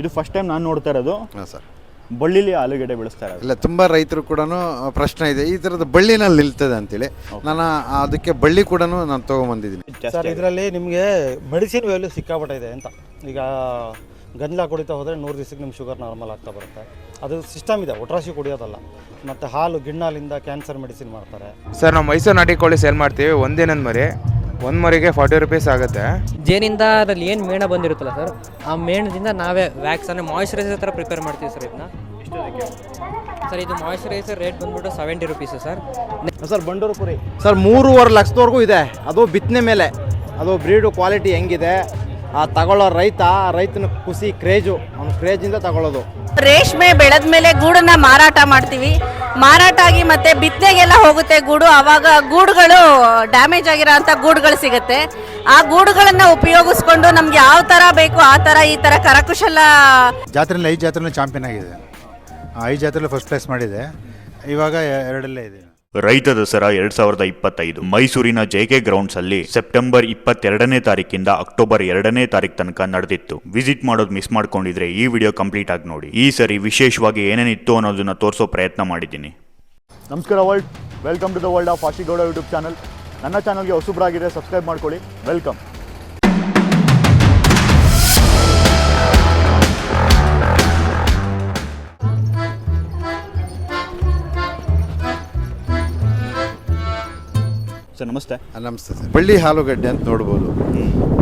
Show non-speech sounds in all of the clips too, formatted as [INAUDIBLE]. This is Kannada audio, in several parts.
ಇದು ಫಸ್ಟ್ ಟೈಮ್ ನಾನು ನೋಡ್ತಾ ಇರೋದು. ಹಾಂ ಸರ್ ಬಳ್ಳಿಲಿ ಆಲೂಗಡ್ಡೆ ಬೆಳೆಸ್ತಾರೆ ಇರೋದು. ಇಲ್ಲ ತುಂಬ ರೈತರು ಕೂಡ ಪ್ರಶ್ನೆ ಇದೆ. ಈ ಥರದ ಬಳ್ಳಿನಲ್ಲಿ ನಿಲ್ತದೆ ಅಂತೇಳಿ. ನಾನು ಅದಕ್ಕೆ ಬಳ್ಳಿ ಕೂಡ ನಾನು ತೊಗೊಂಬಂದಿದ್ದೀನಿ. ಸರ್ ಇದರಲ್ಲಿ ನಿಮಗೆ ಮೆಡಿಸಿನ್ ವ್ಯಾಲ್ಯೂ ಸಿಕ್ಕಾಪಟ್ಟಿದೆ ಇದೆ ಅಂತ. ಈಗ ಗಂಜಲ ಕುಡಿತಾ ಹೋದರೆ ನೂರು ದಿವಸಕ್ಕೆ ನಿಮ್ಮ ಶುಗರ್ ನಾರ್ಮಲ್ ಆಗ್ತಾ ಬರುತ್ತೆ. ಅದು ಸಿಸ್ಟಮ್ ಇದೆ ಒಟ್ರಾಶಿ ಕುಡಿಯೋದಲ್ಲ. ಮತ್ತು ಹಾಲು ಗಿಣ್ಣಾಲಿಂದ ಕ್ಯಾನ್ಸರ್ ಮೆಡಿಸಿನ್ ಮಾಡ್ತಾರೆ. ಸರ್ ನಾವು ಮೈಸೂರು ನಾಟಿ ಕೋಳಿ ಸೇಲ್ ಮಾಡ್ತೀವಿ. ಒಂದಿನದ ಮರಿ. ಒಂದು ಮರಿಗೆ ಫಾರ್ಟಿ ರುಪೀಸ್ ಆಗುತ್ತೆ. ಜೇನಿಂದ ಅದ್ರಲ್ಲಿ ಏನು ಮೇಣ ಬಂದಿರುತ್ತಲ್ಲ ಸರ್ ಆ ಮೇಣದಿಂದ ನಾವೇ ವ್ಯಾಕ್ಸ್ ಅಂದರೆ ಮಾಯಿಶ್ಚರೈಸರ್ ಥರ ಪ್ರಿಪೇರ್ ಮಾಡ್ತೀವಿ ಸರ್ ಇದನ್ನ ಸರ್ ಇದು ಮಾಯಿಶ್ಚರೈಸರ್ ರೇಟ್ ಬಂದ್ಬಿಟ್ಟು seventy rupees sir sir Bandur ಪುರಿ ಸರ್ ಮೂರುವರೆ ಲಕ್ಷದವರೆಗೂ ಇದೆ. ಅದು ಬಿತ್ತನೆ ಮೇಲೆ. ಅದು ಬ್ರೀಡು ಕ್ವಾಲಿಟಿ ಹೆಂಗಿದೆ? ಆ ತಗೊಳ್ಳೋ ರೈತ ಆ ರೈತನ ಖುಷಿ ಕ್ರೇಜು ಅವ್ನ ಕ್ರೇಜಿಂದ ತಗೊಳ್ಳೋದು. ರೇಷ್ಮೆ ಬೆಳೆದ್ಮೇಲೆ ಗೂಡನ್ನ ಮಾರಾಟ ಮಾಡ್ತೀವಿ. ಮಾರಾಟ ಆಗಿ ಮತ್ತೆ ಬಿತ್ತನೆಗೆಲ್ಲ ಹೋಗುತ್ತೆ ಗೂಡು. ಆವಾಗ ಗೂಡುಗಳು ಡ್ಯಾಮೇಜ್ ಆಗಿರೋ ಅಂತ ಗೂಡುಗಳು ಸಿಗುತ್ತೆ. ಆ ಗೂಡುಗಳನ್ನ ಉಪಯೋಗಿಸ್ಕೊಂಡು ನಮ್ಗೆ ಯಾವ ತರ ಬೇಕು ಆ ತರ ಈ ತರ ಕರಕುಶಲ ಜಾತ್ರೆಯಲ್ಲಿ ಐದು ಜಾತ್ರೆಯಲ್ಲಿ ಚಾಂಪಿಯನ್ ಆಗಿದೆ. ಐದು ಜಾತ್ರೆಯಲ್ಲಿ ಫಸ್ಟ್ ಪ್ಲೇಸ್ ಮಾಡಿದೆ. ಇವಾಗ ಎರಡಲ್ಲೇ ಇದೆ. ರೈತ ದಸರಾ ಎರಡ್ ಸಾವಿರದ ಇಪ್ಪತ್ತೈದು. ಮೈಸೂರಿನ ಜೆಕೆ ಗ್ರೌಂಡ್ಸ್ ಅಲ್ಲಿ ಸೆಪ್ಟೆಂಬರ್ ಇಪ್ಪತ್ತೆರಡನೇ ತಾರೀಕಿಂದ ಅಕ್ಟೋಬರ್ ಎರಡನೇ ತಾರೀಕು ತನಕ ನಡೆದಿತ್ತು. ವಿಸಿಟ್ ಮಾಡೋದು ಮಿಸ್ ಮಾಡ್ಕೊಂಡಿದ್ರೆ ಈ ವಿಡಿಯೋ ಕಂಪ್ಲೀಟ್ ಆಗಿ ನೋಡಿ. ಈ ಸರಿ ವಿಶೇಷವಾಗಿ ಏನೇನಿತ್ತು ಅನ್ನೋದನ್ನ ತೋರಿಸೋ ಪ್ರಯತ್ನ ಮಾಡಿದ್ದೀನಿ. ನಮಸ್ಕಾರ world. Welcome to the world of Ashi Gowda YouTube channel. ನನ್ನ ಚಾನಲ್ಗೆ ಹೊಸಬ್ರಾಗಿದೆ ಸಬ್ಸ್ಕ್ರೈಬ್ ಮಾಡ್ಕೊಳ್ಳಿ. ವೆಲ್ಕಮ್. ಸರ್ ನಮಸ್ತೆ. ನಮಸ್ತೆ ಸರ್. ಬಳ್ಳಿ ಆಲೂಗಡ್ಡೆ ಅಂತ ನೋಡ್ಬೋದು.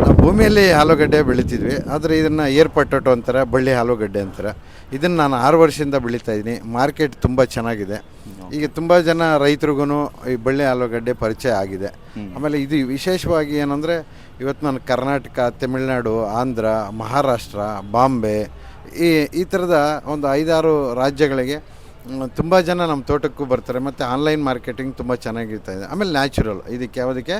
ನಾವು ಭೂಮಿಯಲ್ಲಿ ಆಲೂಗಡ್ಡೆ ಬೆಳಿತಿದ್ವಿ ಆದರೆ ಇದನ್ನು ಏರ್ ಪೊಟೊಟೊ ಅಂತಾರೆ ಬಳ್ಳಿ ಆಲೂಗಡ್ಡೆ ಅಂತಾರೆ. ಇದನ್ನು ನಾನು ಆರು ವರ್ಷದಿಂದ ಬೆಳೀತಾ ಇದ್ದೀನಿ ಮಾರ್ಕೆಟ್ ತುಂಬ ಚೆನ್ನಾಗಿದೆ. ಈಗ ತುಂಬ ಜನ ರೈತರಿಗೂ ಈ ಬಳ್ಳಿ ಆಲೂಗಡ್ಡೆ ಪರಿಚಯ ಆಗಿದೆ. ಆಮೇಲೆ ಇದು ವಿಶೇಷವಾಗಿ ಏನಂದರೆ ಇವತ್ತು ನಾನು ಕರ್ನಾಟಕ ತಮಿಳುನಾಡು ಆಂಧ್ರ ಮಹಾರಾಷ್ಟ್ರ ಬಾಂಬೆ ಈ ಈ ಥರದ ಒಂದು ಐದಾರು ರಾಜ್ಯಗಳಿಗೆ ತುಂಬ ಜನ ನಮ್ಮ ತೋಟಕ್ಕೂ ಬರ್ತಾರೆ ಮತ್ತು ಆನ್ಲೈನ್ ಮಾರ್ಕೆಟಿಂಗ್ ತುಂಬ ಚೆನ್ನಾಗಿರ್ತಾ ಇದೆ. ಆಮೇಲೆ ನ್ಯಾಚುರಲ್ ಇದಕ್ಕೆ ಯಾವುದಕ್ಕೆ?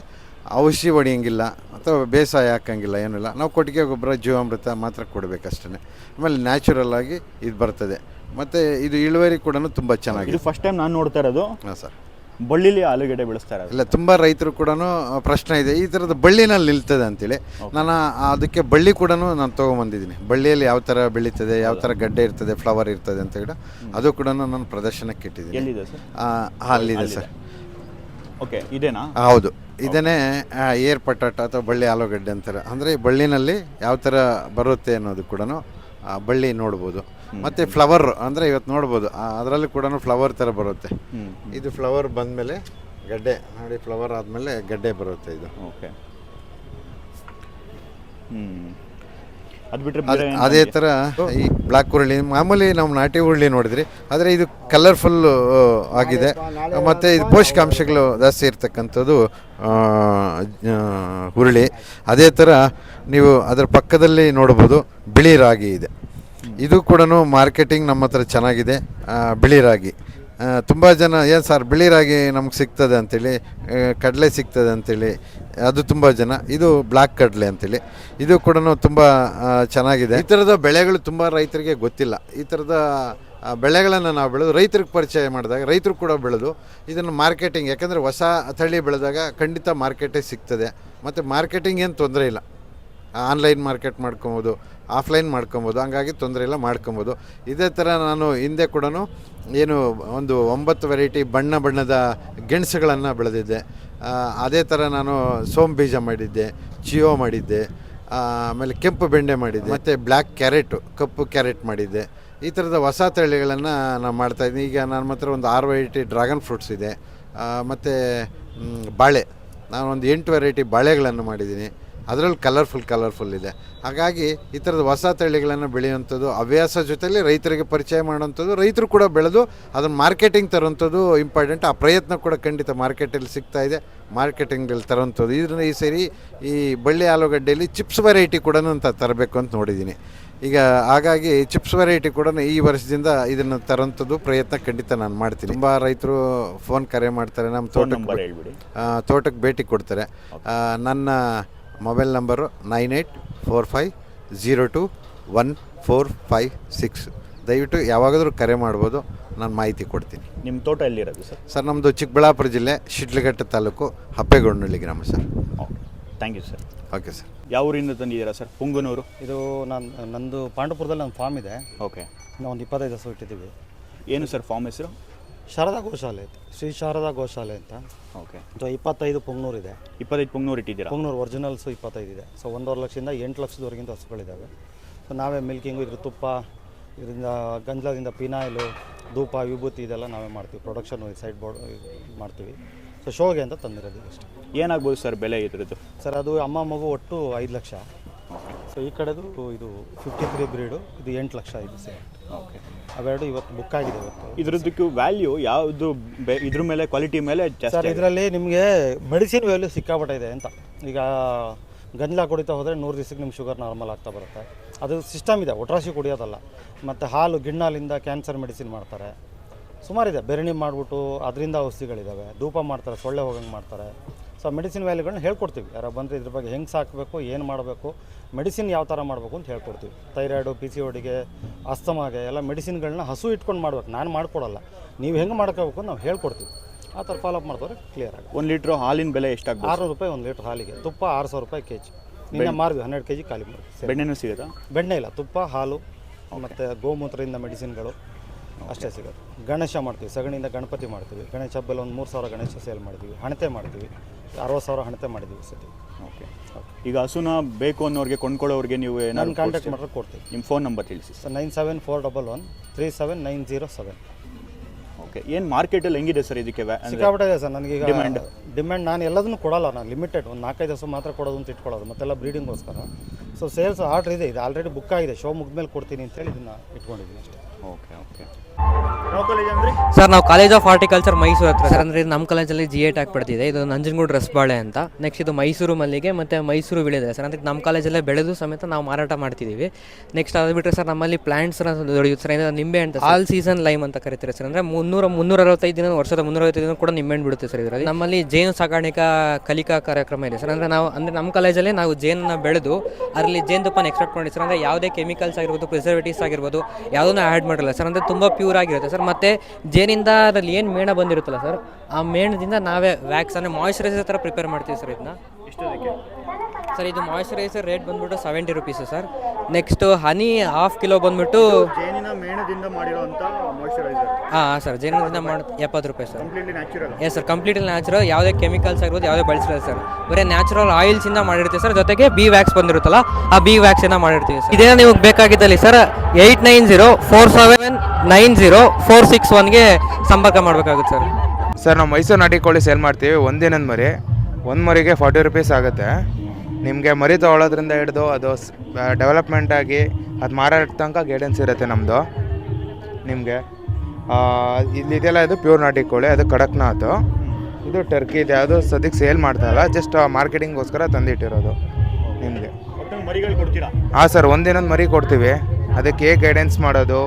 ಔಷಧಿ ಹೊಡಿಯೋಂಗಿಲ್ಲ ಅಥವಾ ಬೇಸಾಯ ಹಾಕೋಂಗಿಲ್ಲ ಏನಿಲ್ಲ ನಾವು ಕೊಟ್ಟಿಗೆ ಗೊಬ್ಬರ ಜೀವಾಮೃತ ಮಾತ್ರ ಕೊಡಬೇಕಷ್ಟೇ ಆಮೇಲೆ ನ್ಯಾಚುರಲ್ ಆಗಿ ಇದು ಬರ್ತದೆ. ಮತ್ತು ಇದು ಇಳುವರಿ ಕೂಡ ತುಂಬ ಚೆನ್ನಾಗಿದೆ. ಫಸ್ಟ್ ಟೈಮ್ ನಾನು ನೋಡ್ತಾ ಇರೋದು. ಹಾಂ ಸರ್ ಬಳ್ಳಿಲಿ ಆಲೂಗಡ್ಡೆ ಬೆಳೆಸ್ತಾರೆ ಇರೋದು. ಇಲ್ಲ ತುಂಬ ರೈತರು ಕೂಡ ಪ್ರಶ್ನೆ ಇದೆ. ಈ ಥರದ ಬಳ್ಳಿನಲ್ಲಿ ನಿಲ್ತದೆ ಅಂತೇಳಿ. ನಾನು ಅದಕ್ಕೆ ಬಳ್ಳಿ ಕೂಡ ನಾನು ತೊಗೊಂಬಂದಿದ್ದೀನಿ. ಬಳ್ಳಿಯಲ್ಲಿ ಯಾವ ಥರ ಬೆಳೀತದೆ ಯಾವ ಥರ ಗಡ್ಡೆ ಇರ್ತದೆ ಫ್ಲವರ್ ಇರ್ತದೆ ಅಂತ ಹೇಳಿ ಅದು ಕೂಡ ನಾನು ಪ್ರದರ್ಶನಕ್ಕೆ ಇಟ್ಟಿದ್ದೀನಿ. ಅಲ್ಲಿದೆ ಸರ್. ಓಕೆ ಇದೇನಾ? ಹೌದು. ಇದನ್ನೇ ಏರ್ ಪಟಾಟ ಅಥವಾ ಬಳ್ಳಿ ಆಲೂಗಡ್ಡೆ ಅಂತಾರೆ. ಅಂದರೆ ಬಳ್ಳಿನಲ್ಲಿ ಯಾವ ಥರ ಬರುತ್ತೆ ಅನ್ನೋದು ಕೂಡ ಬಳ್ಳಿ ನೋಡ್ಬೋದು. ಮತ್ತು ಫ್ಲವರ್ ಅಂದರೆ ಇವತ್ತು ನೋಡ್ಬೋದು ಅದರಲ್ಲಿ ಕೂಡ ಫ್ಲವರ್ ಥರ ಬರುತ್ತೆ. ಇದು ಫ್ಲವರ್ ಬಂದಮೇಲೆ ಗಡ್ಡೆ ನೋಡಿ ಫ್ಲವರ್ ಆದಮೇಲೆ ಗಡ್ಡೆ ಬರುತ್ತೆ ಇದು. ಓಕೆ. ಅದು ಬಿಟ್ಟರೆ ಅದ್- ಅದೇ ಥರ ಈ ಬ್ಲಾಕ್ ಹುರುಳಿ ಮಾಮೂಲಿ ನಾವು ನಾಟಿ ಹುರುಳಿ ನೋಡಿದ್ರಿ ಆದರೆ ಇದು ಕಲರ್ಫುಲ್ ಆಗಿದೆ. ಮತ್ತು ಇದು ಪೋಷಕಾಂಶಗಳು ಜಾಸ್ತಿ ಇರ್ತಕ್ಕಂಥದ್ದು ಹುರುಳಿ. ಅದೇ ಥರ ನೀವು ಅದರ ಪಕ್ಕದಲ್ಲಿ ನೋಡ್ಬೋದು ಬಿಳಿ ರಾಗಿ ಇದೆ. ಇದು ಕೂಡ ಮಾರ್ಕೆಟಿಂಗ್ ನಮ್ಮ ಹತ್ರ ಚೆನ್ನಾಗಿದೆ. ಬಿಳಿ ರಾಗಿ. ತುಂಬ ಜನ, ಏನು ಸರ್, ಬಿಳಿ ರಾಗಿ ನಮ್ಗೆ ಸಿಗ್ತದೆ ಅಂತೇಳಿ ಕಡಲೆ ಸಿಗ್ತದೆ ಅಂತೇಳಿ, ಅದು ತುಂಬ ಜನ. ಇದು ಬ್ಲ್ಯಾಕ್ ಕಡಲೆ ಅಂತೇಳಿ. ಇದು ಕೂಡ ತುಂಬ ಚೆನ್ನಾಗಿದೆ. ಈ ಥರದ ಬೆಳೆಗಳು ತುಂಬ ರೈತರಿಗೆ ಗೊತ್ತಿಲ್ಲ. ಈ ಥರದ ಬೆಳೆಗಳನ್ನು ನಾವು ಬೆಳೆದು, ರೈತರಿಗೆ ಪರಿಚಯ ಮಾಡಿದಾಗ, ರೈತರು ಕೂಡ ಬೆಳೆದು, ಇದನ್ನು ಮಾರ್ಕೆಟಿಂಗ್, ಯಾಕಂದರೆ ಹೊಸ ತಳಿ ಬೆಳೆದಾಗ ಖಂಡಿತ ಮಾರ್ಕೆಟೇ ಸಿಗ್ತದೆ. ಮತ್ತು ಮಾರ್ಕೆಟಿಂಗ್ ಏನು ತೊಂದರೆ ಇಲ್ಲ. ಆನ್ಲೈನ್ ಮಾರ್ಕೆಟ್ ಮಾಡ್ಕೊಬೋದು ಆಫ್ಲೈನ್ ಮಾಡ್ಕೊಬೋದು, ಹಂಗಾಗಿ ತೊಂದರೆ ಇಲ್ಲ, ಮಾಡ್ಕೊಬೋದು. ಇದೇ ಥರ ನಾನು ಹಿಂದೆ ಕೂಡ ಏನು ಒಂದು ಒಂಬತ್ತು ವೆರೈಟಿ ಬಣ್ಣ ಬಣ್ಣದ ಗೆಣಸುಗಳನ್ನು ಬೆಳೆದಿದ್ದೆ. ಅದೇ ಥರ ನಾನು ಸೋಮ್ ಬೀಜ ಮಾಡಿದ್ದೆ, ಚಿಯೋ ಮಾಡಿದ್ದೆ ಆಮೇಲೆ ಕೆಂಪು ಬೆಂಡೆ ಮಾಡಿದ್ದೆ, ಮತ್ತು ಬ್ಲ್ಯಾಕ್ ಕ್ಯಾರೆಟು, ಕಪ್ಪು ಕ್ಯಾರೆಟ್ ಮಾಡಿದ್ದೆ. ಈ ಥರದ ಹೊಸ ತಳಿಗಳನ್ನು ನಾನು ಮಾಡ್ತಾಯಿದ್ದೀನಿ ಈಗ ನನ್ನ ಹತ್ರ ಒಂದು ಆರು ವೆರೈಟಿ ಡ್ರ್ಯಾಗನ್ ಫ್ರೂಟ್ಸ್ ಇದೆ. ಮತ್ತು ಬಾಳೆ. ನಾನು ಒಂದು ಎಂಟು ವೆರೈಟಿ ಬಾಳೆಗಳನ್ನು ಮಾಡಿದ್ದೀನಿ. ಅದರಲ್ಲಿ ಕಲರ್ಫುಲ್ ಕಲರ್ಫುಲ್ ಇದೆ. ಹಾಗಾಗಿ ಈ ಥರದ ಹೊಸ ತಳಿಗಳನ್ನು ಬೆಳೆಯುವಂಥದ್ದು ಹವ್ಯಾಸ ಜೊತೆಲಿ ರೈತರಿಗೆ ಪರಿಚಯ ಮಾಡುವಂಥದ್ದು ರೈತರು ಕೂಡ ಬೆಳೆದು ಅದನ್ನು ಮಾರ್ಕೆಟಿಂಗ್ ತರುವಂಥದ್ದು ಇಂಪಾರ್ಟೆಂಟ್ ಆ ಪ್ರಯತ್ನ ಕೂಡ ಖಂಡಿತ ಮಾರ್ಕೆಟಲ್ಲಿ ಸಿಗ್ತಾ ಇದೆ. ಮಾರ್ಕೆಟಿಂಗಲ್ಲಿ ತರುವಂಥದ್ದು. ಇದರಿಂದ ಈ ಸರಿ ಈ ಬಳ್ಳಿ ಆಲೂಗಡ್ಡೆಯಲ್ಲಿ ಚಿಪ್ಸ್ ವೆರೈಟಿ ಕೂಡ ಅಂತ ತರಬೇಕು ಅಂತ ನೋಡಿದ್ದೀನಿ. ಈಗ ಹಾಗಾಗಿ ಚಿಪ್ಸ್ ವೆರೈಟಿ ಕೂಡ ಈ ವರ್ಷದಿಂದ ಇದನ್ನು ತರೋಂಥದ್ದು ಪ್ರಯತ್ನ ಖಂಡಿತ ನಾನು ಮಾಡ್ತೀನಿ. ತುಂಬ ರೈತರು ಫೋನ್ ಕರೆ ಮಾಡ್ತಾರೆ. ನಮ್ಮ ತೋಟಕ್ಕೆ ತೋಟಕ್ಕೆ ಭೇಟಿ ಕೊಡ್ತಾರೆ. ನನ್ನ mobile number nine eight four five zero two one four five six. ದಯವಿಟ್ಟು ಯಾವಾಗಾದರೂ ಕರೆ ಮಾಡ್ಬೋದು ನಾನು ಮಾಹಿತಿ ಕೊಡ್ತೀನಿ. ನಿಮ್ಮ ತೋಟ ಎಲ್ಲಿರೋದು ಸರ್? ಸರ್ ನಮ್ಮದು ಚಿಕ್ಕಬಳ್ಳಾಪುರ ಜಿಲ್ಲೆ ಶಿಡ್ಲಘಟ್ಟ ತಾಲೂಕು ಹಪ್ಪೆಗೊಂಡಳ್ಳಿ ಗ್ರಾಮ sir. Okay thank you sir. Okay sir. ಯಾವ ಊರಿಂದ ತಂದಿದ್ದೀರಾ ಸರ್? ಪುಂಗನೂರು? ಇದು ನಾನು ನಂದು ಪಾಂಡುಪುರದಲ್ಲಿ ನನ್ನ ಫಾರ್ಮ್ ಇದೆ. ಓಕೆ. ನಾವು ಒಂದು ಇಪ್ಪತ್ತೈದು ಹಸು ಇಟ್ಟಿದ್ದೀವಿ ಏನು ಸರ್ ಫಾರ್ಮ್ ಹೆಸರು? ಶಾರದಾ ಗೋಶಾಲೆ ಐತೆ ಶ್ರೀ ಶಾರದಾ ಗೋಶಾಲೆ ಅಂತ. ಓಕೆ. ಸೊ ಇಪ್ಪತ್ತೈದು ಪುಂಗ್ನೂರು ಇದೆ. ಇಪ್ಪತ್ತೈದು ಪುಂಗ್ನೂರು ಇಟ್ಟಿದ್ದೀರಾ? ಪುಂಗ್ನೂರು ಒರಿಜಿನಲ್ಸು ಇಪ್ಪತ್ತೈದು ಇದೆ. ಸೊ ಒಂದೂವರೆ ಲಕ್ಷದಿಂದ ಎಂಟು ಲಕ್ಷದವರೆಗಿಂತ ಹಸುಗಳಿದ್ದಾವೆ ಸೊ ನಾವೇ ಮಿಲ್ಕಿಂಗು ಇದ್ರ ತುಪ್ಪ ಇದರಿಂದ ಗಂಜಲದಿಂದ ಪಿನಾಯಿಲು ಧೂಪ ವಿಭೂತಿ ಇದೆಲ್ಲ ನಾವೇ ಮಾಡ್ತೀವಿ. ಪ್ರೊಡಕ್ಷನ್ ಸೈಡ್ ಬೋರ್ಡ್ ಮಾಡ್ತೀವಿ. ಸೊ ಶೋಗೆ ಅಂತ ತಂದಿರೋದು ಅಷ್ಟೇ. ಏನಾಗ್ಬೋದು ಸರ್ ಬೆಲೆ ಇದ್ರದ್ದು? ಸರ್ ಅದು ಅಮ್ಮ ಮಗು ಒಟ್ಟು ಐದು ಲಕ್ಷ. ಸೊ ಈ ಕಡೆದು ಇದು ಫಿಫ್ಟಿ ತ್ರೀ ಬ್ರೀಡು ಇದು ಎಂಟು ಲಕ್ಷ ಇದೆ ಸೇಮ್ ಓಕೆ ಅವೆರಡು ಇವತ್ತು ಬುಕ್ ಆಗಿದೆ ಇವತ್ತು. ಇದ್ರದ್ದಕ್ಕೂ ವ್ಯಾಲ್ಯೂ ಯಾವುದು ಇದ್ರ ಮೇಲೆ ಕ್ವಾಲಿಟಿ ಮೇಲೆ ಸರ್ ಇದರಲ್ಲಿ ನಿಮಗೆ ಮೆಡಿಸಿನ್ ವ್ಯಾಲ್ಯೂ ಸಿಕ್ಕಾಪಟ್ಟೆ ಇದೆ ಅಂತ. ಈಗ ಗಂಜಲ ಕುಡಿತಾ ಹೋದರೆ ನೂರು ದಿವಸಕ್ಕೆ ನಿಮ್ಮ ಶುಗರ್ ನಾರ್ಮಲ್ ಆಗ್ತಾ ಬರುತ್ತೆ. ಅದು ಸಿಸ್ಟಮ್ ಇದೆ ಒಟ್ರಾಶಿ ಕುಡಿಯೋದಲ್ಲ. ಮತ್ತು ಹಾಲು ಗಿಣ್ಣಾಲಿಂದ ಕ್ಯಾನ್ಸರ್ ಮೆಡಿಸಿನ್ ಮಾಡ್ತಾರೆ. ಸುಮಾರಿದೆ ಬೆರಣಿ ಮಾಡಿಬಿಟ್ಟು ಅದರಿಂದ ಔಷಧಿಗಳಿದ್ದಾವೆ ಧೂಪ ಮಾಡ್ತಾರೆ ಸೊಳ್ಳೆ ಹೋಗಂಗೆ ಮಾಡ್ತಾರೆ. ಸೊ ಮೆಡಿಸಿನ್ ವ್ಯಾಲ್ಯೂಗಳನ್ನ ಹೇಳ್ಕೊಡ್ತೀವಿ. ಯಾರು ಬಂದರೆ ಇದ್ರ ಬಗ್ಗೆ ಹೆಂಗೆ ಸಾಕಬೇಕು ಏನು ಮಾಡಬೇಕು ಮೆಡಿಸಿನ್ ಯಾವ ಥರ ಮಾಡಬೇಕು ಅಂತ ಹೇಳ್ಕೊಡ್ತೀವಿ. ಥೈರಾಯ್ಡು ಪಿ ಸಿ ಒಡಿಗೆ ಅಸ್ತಮಾಗೆ ಎಲ್ಲ ಮೆಡಿಸಿನ್ಗಳನ್ನ ಹಸು ಇಟ್ಕೊಂಡು ಮಾಡ್ಬೇಕು. ನಾನು ಮಾಡ್ಕೊಡಲ್ಲ. ನೀವು ಹೆಂಗೆ ಮಾಡ್ಕೋಬೇಕು ನಾವು ಹೇಳ್ಕೊಡ್ತೀವಿ. ಆ ಥರ ಫಾಲೋಅಪ್ ಮಾಡಿದವ್ರೆ ಕ್ಲಿಯರ್ ಆಗುತ್ತೆ. ಒಂದು ಲೀಟ್ರ್ ಹಾಲಿನ ಬೆಲೆ ಎಷ್ಟಾಗುತ್ತೆ ಆರುನೂರು ರೂಪಾಯಿ ಒಂದು ಲೀಟ್ರ್ ಹಾಲಿಗೆ. ತುಪ್ಪ ಆರು ಸಾವಿರ ರೂಪಾಯಿ ಕೆ ಜಿ ನಿನ್ನೆ ಮಾರಿದ್ವಿ ಹನ್ನೆರಡು ಕೆ ಜಿ ಖಾಲಿ ಮಾಡಿ ಬೆಣ್ಣೆನೂ ಸಿಗುತ್ತಾ? ಬೆಣ್ಣೆ ಇಲ್ಲ. ತುಪ್ಪ ಹಾಲು ಮತ್ತು ಗೋಮೂತ್ರದಿಂದ ಮೆಡಿಸಿನ್ಗಳು ಅಷ್ಟೇ ಸಿಗೋದು ಗಣೇಶ ಮಾಡ್ತೀವಿ. ಸಗಣಿಯಿಂದ ಗಣಪತಿ ಮಾಡ್ತೀವಿ. ಗಣೇಶ ಹಬ್ಬಲ್ಲಿ ಒಂದು ಮೂರು ಸಾವಿರ ಗಣೇಶ ಸೇಲ್ ಮಾಡ್ತೀವಿ. ಹಣತೆ ಮಾಡ್ತೀವಿ. ಅರವತ್ತು ಸಾವಿರ ಹಣತೆ ಮಾಡಿದ್ವಿ ಈ ಸತಿ. ಓಕೆ. ಈಗ ಹಸುನ ಬೇಕು ಅನ್ನೋರಿಗೆ ಕೊಂಡ್ಕೊಳ್ಳೋರಿಗೆ ನೀವು ನಾನು ಏನಾದ್ರು ಕಾಂಟ್ಯಾಕ್ಟ್ ಮಾಡಿದ್ರೆ ಕೊಡ್ತೀವಿ. ನಿಮ್ಮ ಫೋನ್ ನಂಬರ್ ತಿಳಿಸಿ. Sir nine seven four double one three seven nine zero seven. Okay. ಏನು ಮಾರ್ಕೆಟಲ್ಲಿ ಹೆಂಗಿದೆ ಸರ್ ಇದಕ್ಕೆ ವ್ಯಾ- ಅಂದ್ರೆ ಸಿಕ್ಕಾಪಟ್ಟೆ ಇದೆ ಸರ್ ನನಗೆ ಈಗ ಡಿಮ್ಯಾಂಡ್ ನಾನು ಎಲ್ಲದನ್ನು ಕೊಡಲ್ಲ ನಾನು ಲಿಮಿಟೆಡ್ ಒಂದು ನಾಲ್ಕೈದು ಹಸು ಮಾತ್ರ ಕೊಡೋದು ಅಂತ ಇಟ್ಕೊಳ್ಳೋದು ಮತ್ತೆಲ್ಲ ಬ್ರೀಡಿಂಗ್ಗೋಸ್ಕರ ಸೊ ಸೇಲ್ಸ್ ಆರ್ಡ್ರ್ ಇದೆ ಇದು. ಆಲ್ರೆಡಿ ಬುಕ್ ಆಗಿದೆ. ಶೋ ಮುಗಿದ್ಮೇಲೆ ಕೊಡ್ತೀನಿ ಅಂತೇಳಿ ಇದನ್ನು ಇಟ್ಕೊಂಡಿದ್ದೀನಿ ಅಷ್ಟೇ. Okay okay. ಸರ್, ನಾವು ಕಾಲೇಜ್ ಆಫ್ ಹಾರ್ಟಿಕಲ್ಚರ್ ಮೈಸೂರು ಹತ್ರ. ಸರ್, ಅಂದರೆ ನಮ್ಮ ಕಾಲೇಜಲ್ಲಿ ಜಿ ಎಟ್ ಹಾಕ್ಬಿಡ್ತಿದೆ ಇದು ನಂಜನಗೂಡು ರಸಬಾಳೆ ಅಂತ. ನೆಕ್ಸ್ಟ್ ಇದು ಮೈಸೂರು ಮಲ್ಲಿಗೆ ಮತ್ತು ಮೈಸೂರು ಬೆಳೆದಿದೆ ಸರ್, ಅಂದ್ರೆ ನಮ್ಮ ಕಾಲೇಜಲ್ಲೇ ಬೆಳೆದು ಸಮೇತ ನಾವು ಮಾರಾಟ ಮಾಡ್ತಿದ್ದೀವಿ. ನೆಕ್ಸ್ಟ್ ಅದು ಬಿಟ್ಟರೆ ಸರ್, ನಮ್ಮಲ್ಲಿ ಪ್ಲಾಂಟ್ಸ್ ದೊರೆಯುತ್ತೆ ಸರ್ ಅಂದರೆ ನಿಂಬೆ ಅಂತ ಆಲ್ ಸೀಸನ್ ಲೈಮ್ ಅಂತ ಕರಿತಾರೆ ಸರ್. ಅಂದರೆ ಮುನ್ನೂರ ಮುನ್ನೂರ ಅರವತ್ತೈದು ದಿನ ವರ್ಷದ ಮುನ್ನೂರ ಅರವತ್ತೈದು ದಿನ ಕೂಡ ನಿಂಬೆ ಹಣ್ಣು ಬಿಡುತ್ತೆ ಸರ್ ಇದರಲ್ಲಿ. ನಮ್ಮಲ್ಲಿ ಜೇನು ಸಾಕಾಣಿಕಾ ಕಲಿಕಾ ಕಾರ್ಯಕ್ರಮ ಇದೆ ಸರ್. ಅಂದರೆ ನಾವು, ಅಂದರೆ ನಮ್ಮ ಕಾಲೇಜಲ್ಲೇ ನಾವು ಜೇನನ್ನ ಬೆಳೆದು ಅದರಲ್ಲಿ ಜೇನುತುಪ್ಪನ ಎಕ್ಸ್ಟ್ರಾಕ್ಟ್ ಮಾಡಿ ಸರ್, ಅಂದರೆ ಯಾವುದೇ ಕೆಮಿಕಲ್ಸ್ ಆಗಿರ್ಬೋದು ಪ್ರಿಸರ್ವೇಟಿವ್ಸ್ ಆಗಿರ್ಬೋದು, ಯಾವುದನ್ನು ಆ್ಯಡ್ ಮಾಡಿರಲ್ಲ ಸರ್, ಅಂದರೆ ತುಂಬ ಆಗಿರುತ್ತೆ ಸರ್ ಮತ್ತೆ ಜೇನಿಂದ ಅದರಲ್ಲಿ ಏನು ಮೇಣ ಬಂದಿರುತ್ತಲ್ಲ ಸರ್ ಆ ಮೇಣದಿಂದ ನಾವೇ ವ್ಯಾಕ್ಸ್ ಅಂದರೆ ಮಾಯಶ್ಚರೈಸರ್ ಥರ ಪ್ರಿಪೇರ್ ಮಾಡ್ತೀವಿ ಸರ್ ಇದನ್ನ. ಸರ್ ಇದು ಮಾಯಿಶ್ಚರೈಸರ್ ರೇಟ್ ಬಂದ್ಬಿಟ್ಟು seventy rupees sir. Next honey half kilo ಬಂದ್ಬಿಟ್ಟು ಜೇನಿನ ಮೇಣದಿಂದ ಮಾಡಿರುವಂತ ಮಾಯ್ಶ್ಚರೈಸರ್ ಹಾಂ ಸರ್ ಜೇನಿನ ಮಾಡಿ ಎಪ್ಪತ್ತು ರೂಪಾಯಿ sir. Completely natural yes sir completely natural ಯಾವುದೇ ಕೆಮಿಕಲ್ಸ್ ಆಗಿರ್ಬೋದು ಯಾವುದೇ ಬಳಸಿರಲ್ಲ ಸರ್. ಬರೀ ನ್ಯಾಚುರಲ್ ಆಯಿಲ್ಸಿಂದ ಮಾಡಿರ್ತೀವಿ ಸರ್ ಜೊತೆಗೆ ಬಿ ವ್ಯಾಕ್ಸ್ ಬಂದಿರುತ್ತಲ್ಲ ಆ ಬಿ ವ್ಯಾಕ್ಸಿಂದ ಮಾಡಿರ್ತೀವಿ ಸರ್. ಇದೇ ನಿಮಗೆ ಬೇಕಾಗಿದ್ದಲ್ಲಿ sir eight nine zero four seven nine zero four six ಒನ್ಗೆ ಸಂಪರ್ಕ ಮಾಡಬೇಕಾಗುತ್ತೆ ಸರ್. ಸರ್ ನಾವು ಮೈಸೂರು ನಾಟಿ ಕೋಳಿ ಸೇಲ್ ಮಾಡ್ತೀವಿ ಒಂದಿನದ ಮರಿ. ಒಂದು ಮರಿಗೆ ಫಾರ್ಟಿ ರುಪೀಸ್ ಆಗುತ್ತೆ. ನಿಮಗೆ ಮರಿ ತೊಗೊಳೋದ್ರಿಂದ ಹಿಡಿದು ಅದು ಡೆವಲಪ್ಮೆಂಟ್ ಆಗಿ ಅದು ಮಾರಾಟ ತನಕ ಗೈಡೆನ್ಸ್ ಇರುತ್ತೆ ನಮ್ಮದು ನಿಮಗೆ. ಇಲ್ಲಿ ಇದೆಲ್ಲ ಇದು ಪ್ಯೂರ್ ನಾಟಿ ಕೋಳಿ ಅದು ಕಡಕ್ನಾಥು. ಇದು ಟರ್ಕಿ ಇದೆ. ಅದು ಸದ್ಯಕ್ಕೆ ಸೇಲ್ ಮಾಡ್ತಾಯಿಲ್ಲ ಜಸ್ಟ್ ಮಾರ್ಕೆಟಿಂಗ್ಗೋಸ್ಕರ ತಂದಿಟ್ಟಿರೋದು ನಿಮಗೆ. ಒಟ್ಟು ಮರಿಗಳು ಕೊಡ್ತೀರಾ? ಹಾಂ ಸರ್ ಒಂದಿನೊಂದು ಮರಿ ಕೊಡ್ತೀವಿ. ಅದಕ್ಕೆ ಹೇಗೆ ಗೈಡೆನ್ಸ್ ಮಾಡೋದು?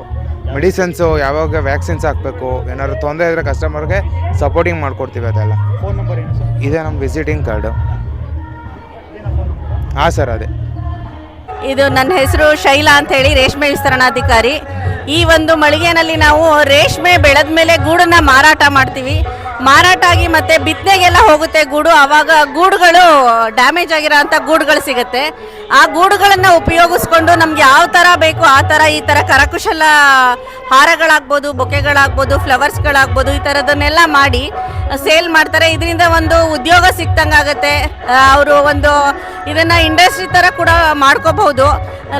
ಮೆಡಿಸಿನ್ಸು ಯಾವಾಗ ವ್ಯಾಕ್ಸಿನ್ಸ್ ಹಾಕಬೇಕು? ಏನಾದ್ರು ತೊಂದರೆ ಇದ್ದರೆ ಕಸ್ಟಮರ್ಗೆ ಸಪೋರ್ಟಿಂಗ್ ಮಾಡಿಕೊಡ್ತೀವಿ ಅದೆಲ್ಲ. ಫೋನ್ ನಂಬರ್ ಇದೇ ನಮ್ಮ ವಿಸಿಟಿಂಗ್ ಕಾರ್ಡು ಹಾಂ ಸರ್, ಅದೇ. ಇದು ನನ್ನ ಹೆಸರು ಶೈಲಾ ಅಂತ ಹೇಳಿ ರೇಷ್ಮೆ ವಿಸ್ತರಣಾಧಿಕಾರಿ. ಈ ಒಂದು ಮಳಿಗೆನಲ್ಲಿ ನಾವು ರೇಷ್ಮೆ ಬೆಳೆದ ಮೇಲೆ ಗೂಡನ್ನ ಮಾರಾಟ ಮಾಡ್ತೀವಿ. ಮಾರಾಟ ಆಗಿ ಮತ್ತೆ ಬಿತ್ತನೆಗೆಲ್ಲ ಹೋಗುತ್ತೆ ಗೂಡು. ಆವಾಗ ಗೂಡುಗಳು ಡ್ಯಾಮೇಜ್ ಆಗಿರೋ ಅಂಥ ಗೂಡುಗಳು ಸಿಗುತ್ತೆ. ಆ ಗೂಡುಗಳನ್ನು ಉಪಯೋಗಿಸ್ಕೊಂಡು ನಮ್ಗೆ ಯಾವ ಥರ ಬೇಕು ಆ ಥರ ಈ ಥರ ಕರಕುಶಲ ಹಾರಗಳಾಗ್ಬೋದು, ಬೊಕೆಗಳಾಗ್ಬೋದು, ಫ್ಲವರ್ಸ್ಗಳಾಗ್ಬೋದು ಈ ಥರದನ್ನೆಲ್ಲ ಮಾಡಿ ಸೇಲ್ ಮಾಡ್ತಾರೆ. ಇದರಿಂದ ಒಂದು ಉದ್ಯೋಗ ಸಿಕ್ತಂಗಾಗತ್ತೆ ಅವರು ಒಂದು ಇದನ್ನ ಇಂಡಸ್ಟ್ರಿ ಥರ ಕೂಡ ಮಾಡ್ಕೋಬಹುದು.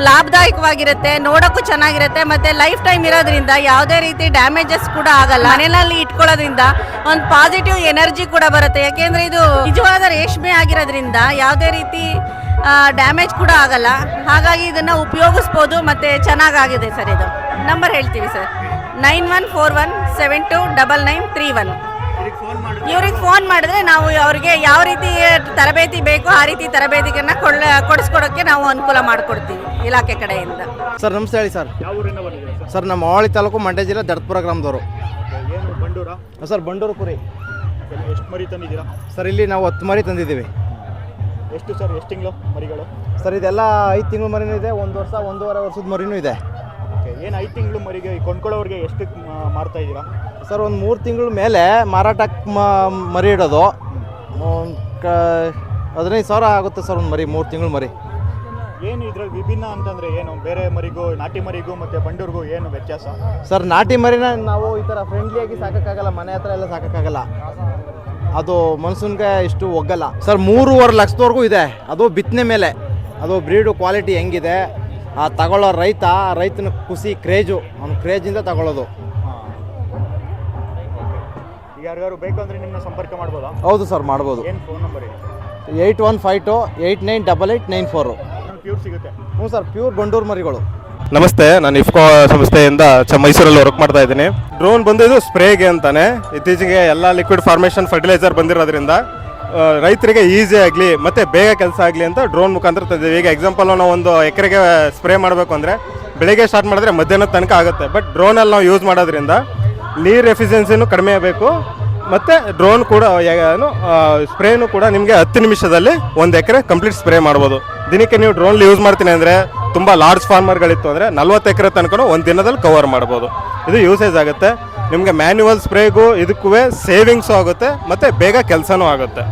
ಲಾಭದಾಯಕವಾಗಿರುತ್ತೆ, ನೋಡೋಕ್ಕೂ ಚೆನ್ನಾಗಿರುತ್ತೆ, ಮತ್ತೆ ಲೈಫ್ ಟೈಮ್ ಇರೋದ್ರಿಂದ ಯಾವುದೇ ರೀತಿ ಡ್ಯಾಮೇಜಸ್ ಕೂಡ ಆಗಲ್ಲ. ಮನೆಯಲ್ಲಿ ಇಟ್ಕೊಳ್ಳೋದ್ರಿಂದ ಒಂದು ಪಾಸಿಟಿವ್ ಎನರ್ಜಿ ಕೂಡ ಬರುತ್ತೆ. ಯಾಕೆಂದರೆ ಇದು ನಿಜವಾದ ರೇಷ್ಮೆ ಆಗಿರೋದ್ರಿಂದ ಯಾವುದೇ ರೀತಿ ಡ್ಯಾಮೇಜ್ ಕೂಡ ಆಗಲ್ಲ. ಹಾಗಾಗಿ ಇದನ್ನ ಉಪಯೋಗಿಸ್ಬೋದು, ಮತ್ತೆ ಚೆನ್ನಾಗಾಗಿದೆ ಸರ್ ಇದು. ನಂಬರ್ ಹೇಳ್ತೀವಿ sir. Nine one four one seven two double nine three one. ಇವ್ರಿಗೆ ಫೋನ್ ಮಾಡಿದ್ರೆ ನಾವು ಅವ್ರಿಗೆ ಯಾವ ರೀತಿ ತರಬೇತಿ ಬೇಕು ಆ ರೀತಿ ತರಬೇತಿಗಳನ್ನ ಕೊಳ್ಳ ಕೊಡಿಸ್ಕೊಡೋಕ್ಕೆ ನಾವು ಅನುಕೂಲ ಮಾಡಿಕೊಡ್ತೀವಿ ಇಲಾಖೆ ಕಡೆಯಿಂದ. ಸರ್ ನಮಸ್ತೆ ಹೇಳಿ ಸರ್. ಸರ್? ನಮ್ಮ ಅವಳಿ ತಾಲೂಕು ಮಂಡ್ಯ ಜಿಲ್ಲೆ ದಡ್ಪುರ ಗ್ರಾಮದವರು. ಏನು ಬಂಡೂರಾ? ಸರ್ ಬಂಡೂರು ಕುರಿ. ಎಷ್ಟು ಮರಿ ತಂದಿದ್ದೀರಾ? ಸರ್ ಇಲ್ಲಿ ನಾವು ಹತ್ತು ಮರಿ ತಂದಿದ್ದೀವಿ. ಎಷ್ಟು ಸರ್ ಎಷ್ಟು ತಿಂಗಳು ಮರಿಗಳು? ಸರ್ ಇದೆಲ್ಲ ಐದು ತಿಂಗಳು ಮರಿನೂ ಇದೆ ಒಂದು ವರ್ಷ ಒಂದೂವರೆ ವರ್ಷದ ಮರಿನೂ ಇದೆ. ಏನು ಐದು ತಿಂಗಳು ಮರಿಗೆ ಕೊಂಡ್ಕೊಳ್ಳೋರಿಗೆ ಎಷ್ಟು ಮಾರ್ತಾ ಇದ್ದೀರಾ? ಸರ್ ಒಂದು ಮೂರು ತಿಂಗಳ ಮೇಲೆ ಮಾರಾಟಕ್ಕೆ ಮರಿ ಇಡೋದು. ಒಂದು ಕ ಹದಿನೈದು ಸಾವಿರ ಆಗುತ್ತೆ ಸರ್ ಒಂದು ಮರಿ ಮೂರು ತಿಂಗಳು ಮರಿ. ಏನು ಇದ್ರಲ್ಲಿ ವಿಭಿನ್ನ ಅಂತಂದ್ರೆ ಏನು? ಬೇರೆ ಮರಿಗೂ ನಾಟಿ ಮರಿಗೂ ಮತ್ತೆ ಬಂಡೂರಿಗೂ ಏನು ವ್ಯತ್ಯಾಸ? ಸರ್ ನಾಟಿ ಮರಿನ ನಾವು ಈ ಥರ ಫ್ರೆಂಡ್ಲಿಯಾಗಿ ಸಾಕೋಕ್ಕಾಗಲ್ಲ ಮನೆ ಹತ್ರ ಎಲ್ಲ ಸಾಕೋಕ್ಕಾಗಲ್ಲ. ಅದು ಮನ್ಸೂನ್ಗೆ ಇಷ್ಟು ಒಗ್ಗಲ್ಲ. ಸರ್ ಮೂರುವರೆ ಲಕ್ಷದವರೆಗೂ ಇದೆ. ಅದು ಬಿತ್ತನೆ ಮೇಲೆ. ಅದು ಬ್ರೀಡು ಕ್ವಾಲಿಟಿ ಹೆಂಗಿದೆ? ಆ ತಗೊಳ್ಳೋ ರೈತ ರೈತನ ಖುಷಿ ಕ್ರೇಜು ಅವ್ನ ಕ್ರೇಜಿಂದ ತಗೊಳ್ಳೋದು. ಯಾರಿಗಾರು ಬೇಕು ಅಂದ್ರೆ ನಿಮ್ಮನ್ನ ಸಂಪರ್ಕ ಮಾಡ್ಬೋದಾ? ಹೌದು ಸರ್ ಮಾಡ್ಬೋದು. ಏನು ಫೋನ್ ನಂಬರ್ ಇದೆ? Eight one five two eight nine double eight nine four. Pure ಸಿಗುತ್ತೆ. ಹ್ಞೂ ಸರ್ ಪ್ಯೂರ್ ಬಂಡೂರು ಮರಿಗಳು. ನಮಸ್ತೆ ನಾನು ಇಫ್ಕೋ ಸಂಸ್ಥೆಯಿಂದ ಚ ಮೈಸೂರಲ್ಲಿ ವರ್ಕ್ ಮಾಡ್ತಾ ಇದ್ದೀನಿ. ಡ್ರೋನ್ ಬಂದಿದ್ದು ಇದು ಸ್ಪ್ರೇಗೆ ಅಂತಾನೆ. ಇತ್ತೀಚೆಗೆ ಎಲ್ಲ ಲಿಕ್ವಿಡ್ ಫಾರ್ಮೇಷನ್ ಫರ್ಟಿಲೈಸರ್ ಬಂದಿರೋದ್ರಿಂದ ರೈತರಿಗೆ ಈಸಿ ಆಗಲಿ ಮತ್ತು ಬೇಗ ಕೆಲಸ ಆಗಲಿ ಅಂತ ಡ್ರೋನ್ ಮುಖಾಂತರ ತಂದಿದ್ದೀವಿ. ಈಗ ಎಕ್ಸಾಂಪಲ್ ನಾವು ಒಂದು ಎಕರೆಗೆ ಸ್ಪ್ರೇ ಮಾಡಬೇಕು ಅಂದರೆ ಬೆಳಿಗ್ಗೆ ಸ್ಟಾರ್ಟ್ ಮಾಡಿದ್ರೆ ಮಧ್ಯಾಹ್ನದ ತನಕ ಆಗುತ್ತೆ. ಬಟ್ ಡ್ರೋನಲ್ಲಿ ನಾವು ಯೂಸ್ ಮಾಡೋದ್ರಿಂದ ನೀರು ಎಫಿಷಿಯನ್ಸಿನೂ ಕಡಿಮೆ ಆಗಬೇಕು. ಮತ್ತು ಡ್ರೋನ್ ಕೂಡ ಏನು ಸ್ಪ್ರೇನು ಕೂಡ ನಿಮಗೆ ಹತ್ತು ನಿಮಿಷದಲ್ಲಿ ಒಂದು ಎಕರೆ ಕಂಪ್ಲೀಟ್ ಸ್ಪ್ರೇ ಮಾಡ್ಬೋದು. ದಿನಕ್ಕೆ ನೀವು ಡ್ರೋನ್ ಯೂಸ್ ಮಾಡ್ತೀನಿ ಅಂದರೆ ತುಂಬ ಲಾರ್ಜ್ ಫಾರ್ಮರ್ಗಳಿತ್ತು ಅಂದರೆ ನಲ್ವತ್ತು ಎಕರೆ ತನಕ ಒಂದು ದಿನದಲ್ಲಿ ಕವರ್ ಮಾಡ್ಬೋದು. ಇದು ಯೂಸೇಜ್ ಆಗುತ್ತೆ. ನಿಮಗೆ ಮ್ಯಾನ್ಯುವಲ್ ಸ್ಪ್ರೇಗೂ ಇದಕ್ಕೂ ಸೇವಿಂಗ್ಸು ಆಗುತ್ತೆ, ಮತ್ತು ಬೇಗ ಕೆಲಸನೂ ಆಗುತ್ತೆ.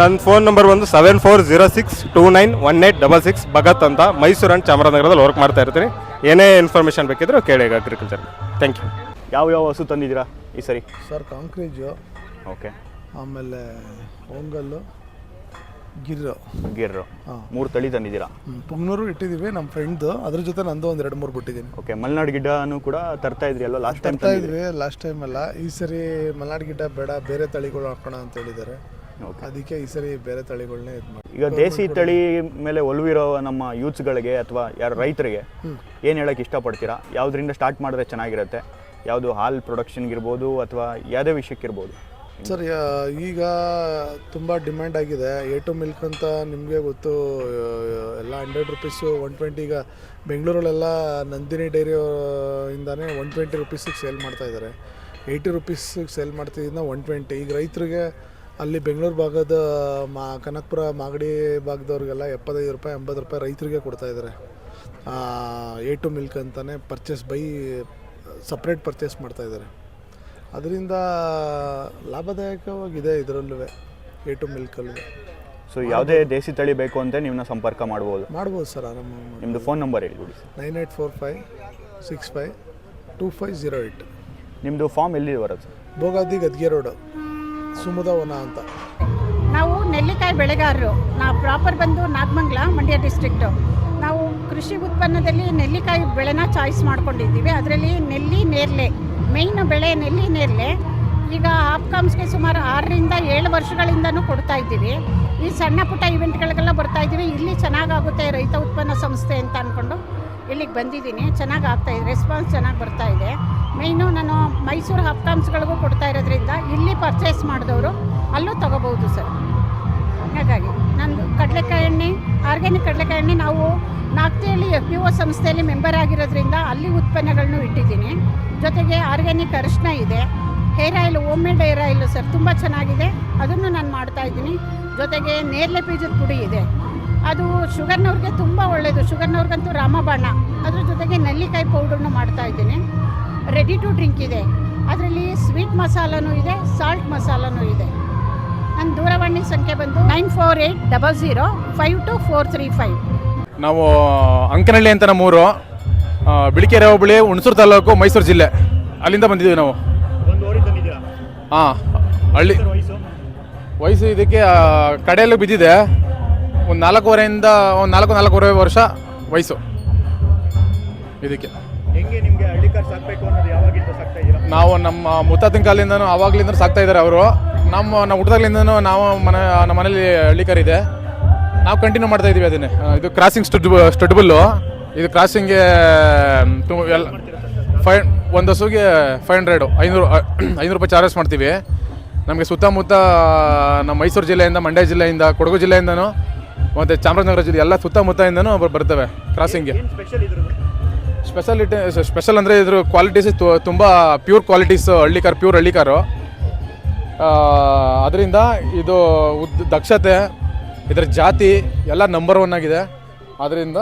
ನನ್ನ ಫೋನ್ ನಂಬರ್ ಒಂದು seven four zero six two nine one eight double six Bhagat ಅಂತ ಮೈಸೂರು ಆ್ಯಂಡ್ ಚಾಮರಾಜನಗರದಲ್ಲಿ ವರ್ಕ್ ಮಾಡ್ತಾ ಇರ್ತೀನಿ. ಏನೇ ಇನ್ಫಾರ್ಮೇಷನ್ ಬೇಕಿದ್ರೂ ಕೇಳಿ ಅಗ್ರಿಕಲ್ಚರ್ ಥ್ಯಾಂಕ್ ಯು ಯಾವ ಯಾವ ಹಸು ತಂದಿದ್ದೀರಾ ಈ ಸರಿ? ಸರ್ ಕಾಂಕ್ರೀಜು ಓಕೆ. ಆಮೇಲೆ ಒಂಗಲ್ಲು ಗಿರ್ರು. ಗಿರ್ರು. ಹಾಂ. ಮೂರು ತಳಿ ತಂದಿದ್ದೀರಾ? ಪುಂಗ್ನೂರು ಇಟ್ಟಿದ್ದೀವಿ ನಮ್ಮ ಫ್ರೆಂಡ್ದು ಅದ್ರ ಜೊತೆ ನಂದು ಒಂದು ಎರಡು ಮೂರು ಬಿಟ್ಟಿದ್ದೀನಿ. ಓಕೆ ಮಲೆನಾಡು ಗಿಡ್ಡನೂ ಕೂಡ ತರ್ತಾ ಇದ್ರಿ ಅಲ್ವಾ? ಲಾಸ್ಟ್ ಟೈಮ್ ತರ್ತಾ ಇದ್ವಿ ಲಾಸ್ಟ್ ಟೈಮ್ ಅಲ್ಲ. ಈ ಸರಿ ಮಲೆನಾಡು ಗಿಡ್ಡ ಬೇಡ ಬೇರೆ ತಳಿಗಳು ಹಾಕೋಣ ಅಂತ ಹೇಳಿದ್ದಾರೆ. ಅದಕ್ಕೆ ಈ ಸರಿ ಬೇರೆ ತಳಿಗಳನ್ನೇ ಇದು ಮಾಡಿ. ಈಗ ದೇಸಿ ತಳಿ ಮೇಲೆ ಒಲವಿರೋ ನಮ್ಮ ಯೂತ್ಸ್ಗಳಿಗೆ ಅಥವಾ ಯಾರು ರೈತರಿಗೆ ಏನು ಹೇಳಕ್ಕೆ ಇಷ್ಟಪಡ್ತೀರಾ? ಯಾವುದರಿಂದ ಸ್ಟಾರ್ಟ್ ಮಾಡಿದ್ರೆ ಚೆನ್ನಾಗಿರುತ್ತೆ? ಯಾವುದು ಹಾಲ್ ಪ್ರೊಡಕ್ಷನ್ಗಿರ್ಬೋದು ಅಥವಾ ಯಾವುದೇ ವಿಷಯಕ್ಕಿರ್ಬೋದು ಸರ್ ಈಗ ತುಂಬ ಡಿಮ್ಯಾಂಡ್ ಆಗಿದೆ. ಎ ಟು ಮಿಲ್ಕ್ ಅಂತ ನಿಮಗೆ ಗೊತ್ತು, ಎಲ್ಲ ಹಂಡ್ರೆಡ್ ರುಪೀಸು ಒನ್ ಟ್ವೆಂಟಿ ಈಗ ಬೆಂಗಳೂರಲ್ಲೆಲ್ಲ ನಂದಿನಿ ಡೈರಿ ಇಂದಾನೆ ಒನ್ ಟ್ವೆಂಟಿ ರುಪೀಸಿಗೆ ಸೇಲ್ ಮಾಡ್ತಾ ಇದ್ದಾರೆ ಏಯ್ಟಿ ರುಪೀಸಿಗೆ ಸೇಲ್ ಮಾಡ್ತಿದ್ದ ಒನ್ ಟ್ವೆಂಟಿ ಈಗ ರೈತರಿಗೆ ಅಲ್ಲಿ ಬೆಂಗಳೂರು ಭಾಗದ ಮಾ, ಕನಕಪುರ ಮಾಗಡಿ ಭಾಗದವ್ರಿಗೆಲ್ಲ ಎಪ್ಪತ್ತೈದು ರೂಪಾಯಿ, ಎಂಬತ್ತು ರೂಪಾಯಿ ರೈತರಿಗೆ ಕೊಡ್ತಾ ಇದ್ದಾರೆ ಎ ಟು ಮಿಲ್ಕ್ ಅಂತಲೇ ಪರ್ಚೇಸ್ ಬೈ ಸಪ್ರೇಟ್ ಪರ್ಚೇಸ್ ಮಾಡ್ತಾ ಇದ್ದಾರೆ. ಅದರಿಂದ ಲಾಭದಾಯಕವಾಗಿದೆ ಇದರಲ್ಲೂ ಎ ಟು ಮಿಲ್ಕಲ್ಲೂ ಸೊ ಯಾವುದೇ ದೇಸಿ ತಳಿ ಬೇಕು ಅಂತ ನಿಮ್ಮನ್ನ ಸಂಪರ್ಕ ಮಾಡ್ಬೋದು. ಮಾಡ್ಬೋದು ಸರ್ ಆರಾಮ ನಿಮ್ಮದು phone number ಹೇಳಿಬಿಡಿ sir. Nine eight four five six five two five zero eight ನಿಮ್ಮದು ಫಾರ್ಮ್ ಎಲ್ಲಿ ಬರೋದು ಸರ್? ಭೋಗಾದಿ ಗದ್ಗೆ ರೋಡು ಸುಮುದ ವನ ಅಂತ. ನಾವು ನೆಲ್ಲಿಕಾಯಿ ಬೆಳೆಗಾರರು. ನಾವು ಪ್ರಾಪರ್ ಬಂದು ನಾಗಮಂಗಲ ಮಂಡ್ಯ ಡಿಸ್ಟ್ರಿಕ್ಟು ಕೃಷಿ ಉತ್ಪನ್ನದಲ್ಲಿ ನೆಲ್ಲಿಕಾಯಿ ಬೆಳೆನ ಚಾಯ್ಸ್ ಮಾಡ್ಕೊಂಡಿದ್ದೀವಿ. ಅದರಲ್ಲಿ ನೆಲ್ಲಿ ನೇರಳೆ ಮೇಯ್ನ್ ಬೆಳೆ ನೆಲ್ಲಿ ನೇರಳೆ ಈಗ ಹಾಪ್ಕಾಮ್ಸ್ಗೆ ಸುಮಾರು ಆರರಿಂದ ಏಳು ವರ್ಷಗಳಿಂದನೂ ಕೊಡ್ತಾ ಇದ್ದೀವಿ. ಈ ಸಣ್ಣ ಪುಟ್ಟ ಇವೆಂಟ್ಗಳಿಗೆಲ್ಲ ಬರ್ತಾ ಇದ್ದೀವಿ. ಇಲ್ಲಿ ಚೆನ್ನಾಗಾಗುತ್ತೆ ರೈತ ಉತ್ಪನ್ನ ಸಂಸ್ಥೆ ಅಂತ ಅಂದ್ಕೊಂಡು ಇಲ್ಲಿಗೆ ಬಂದಿದ್ದೀನಿ. ಚೆನ್ನಾಗಿ ಆಗ್ತಾ ಇದೆ. ರೆಸ್ಪಾನ್ಸ್ ಚೆನ್ನಾಗಿ ಬರ್ತಾ ಇದೆ. ಮೇಯ್ನು ನಾನು ಮೈಸೂರು ಹಾಪ್ಕಾಮ್ಸ್ಗಳಿಗೂ ಕೊಡ್ತಾ ಇರೋದ್ರಿಂದ ಇಲ್ಲಿ ಪರ್ಚೇಸ್ ಮಾಡಿದವರು ಅಲ್ಲೂ ತಗೋಬಹುದು ಸರ್. ಹಾಗಾಗಿ ಕಡಲೆಕಾಯಿ ಎಣ್ಣೆ, ಆರ್ಗ್ಯಾನಿಕ್ ಕಡಲೆಕಾಯಿ ಎಣ್ಣೆ ನಾವು ನಾಗ್ತಿಯಲ್ಲಿ ಎಫ್ ಪಿ ಒ ಸಂಸ್ಥೆಯಲ್ಲಿ ಮೆಂಬರ್ ಆಗಿರೋದ್ರಿಂದ ಅಲ್ಲಿ ಉತ್ಪನ್ನಗಳನ್ನು ಇಟ್ಟಿದ್ದೀನಿ. ಜೊತೆಗೆ ಆರ್ಗ್ಯಾನಿಕ್ ಅರಿಶಿನ ಇದೆ. Hair oil home hair oil sir ತುಂಬ ಚೆನ್ನಾಗಿದೆ. ಅದನ್ನು ನಾನು ಮಾಡ್ತಾ ಇದ್ದೀನಿ. ಜೊತೆಗೆ ನೇರಳೆ ಬೀಜದ ಪುಡಿ ಇದೆ. ಅದು ಶುಗರ್ನವ್ರಿಗೆ ತುಂಬ ಒಳ್ಳೆಯದು ಶುಗರ್ನವ್ರಿಗಂತೂ ರಾಮಬಾಣ. ಅದ್ರ ಜೊತೆಗೆ ನೆಲ್ಲಿಕಾಯಿ ಪೌಡ್ರನ್ನು ಮಾಡ್ತಾ ಇದ್ದೀನಿ. ರೆಡಿ ಟು ಡ್ರಿಂಕ್ ಇದೆ. ಅದರಲ್ಲಿ ಸ್ವೀಟ್ ಮಸಾಲನೂ ಇದೆ ಸಾಲ್ಟ್ ಮಸಾಲನೂ ಇದೆ. ನನ್ನ ದೂರವಾಣಿ ಸಂಖ್ಯೆ ಬಂದು nine four eight double zero five two four three five. ನಾವು ಅಂಕನಹಳ್ಳಿ ಅಂತ ನಮ್ಮೂರು ಬಿಳಿಕೆರೆ ಹೋಬಳಿ ಹುಣಸೂರು ತಾಲೂಕು ಮೈಸೂರು ಜಿಲ್ಲೆ. ಅಲ್ಲಿಂದ ಬಂದಿದ್ದೀವಿ ನಾವು. ಹಾಂ ಹಳ್ಳಿ. ವಯಸ್ಸು ಇದಕ್ಕೆ ಕಡೆಯಲ್ಲಿ ಬಿದ್ದಿದೆ. ಒಂದು ನಾಲ್ಕೂವರೆಯಿಂದ ಒಂದು ನಾಲ್ಕು ನಾಲ್ಕೂವರೆ ವರ್ಷ ವಯಸ್ಸು ಇದಕ್ಕೆ. ಹೆಂಗೆ ನಿಮಗೆ ಹಳ್ಳಿ ಕಾರ್ ಸಾಕಬೇಕು ಅನ್ನೋದು ಯಾವಾಗಿಂದ ಸಾಕ್ತಾ ಇದ್ದೀರಾ? ನಾವು ನಮ್ಮ ಮುತ್ತಾತಿನ ಕಾಲಿಂದನೂ ಆವಾಗಲಿಂದ ಸಾಕ್ತಾ ಇದ್ದಾರೆ ಅವರು. ನಮ್ಮ ನಾವು ಹುಟ್ಟಿದಾಗ್ಲಿಂದನೂ ನಾವು ಮನೆ ನಮ್ಮ ಮನೇಲಿ ಹಳ್ಳಿ ಕರ್ ಇದೆ. ನಾವು ಕಂಟಿನ್ಯೂ ಮಾಡ್ತಾ ಇದೀವಿ ಅದನ್ನೇ. ಇದು ಕ್ರಾಸಿಂಗ್ ಸ್ಟಡ್ ಸ್ಟಡ್ಬಲ್ಲು. ಇದು ಕ್ರಾಸಿಂಗ್ಗೆ ಎಲ್ಲ ಫೈ ಒಂದು ಹಸುಗೆ ಫೈವ್ ಹಂಡ್ರೆಡು ಐನೂರು ಐನೂರು ರೂಪಾಯಿ ಚಾರ್ಜಸ್ ಮಾಡ್ತೀವಿ. ನಮಗೆ ಸುತ್ತಮುತ್ತ ನಮ್ಮ ಮೈಸೂರು ಜಿಲ್ಲೆಯಿಂದ ಮಂಡ್ಯ ಜಿಲ್ಲೆಯಿಂದ ಕೊಡಗು ಜಿಲ್ಲೆಯಿಂದನೂ ಮತ್ತು ಚಾಮರಾಜನಗರ ಜಿಲ್ಲೆ ಎಲ್ಲ ಸುತ್ತಮುತ್ತದಿಂದನೂ ಬರ್- ಬರ್ತವೆ ಕ್ರಾಸಿಂಗ್ಗೆ ಸ್ಪೆಷಲಿಟಿ ಸ್ಪೆಷಲ್ ಇದ್ರದ್ದು? ಸ್ಪೆಷಾಲಿಟಿ ಸ್ಪೆಷಲ್ ಅಂದರೆ ಇದ್ರ ಕ್ವಾಲಿಟೀಸ್ ತುಂಬ pure qualities Hallikar pure Hallikar ಅದರಿಂದ ಇದು ಉದ್ ದಕ್ಷತೆ ಇದರ ಜಾತಿ ಎಲ್ಲ ನಂಬರ್ ಒನ್ ಆಗಿದೆ. ಅದರಿಂದ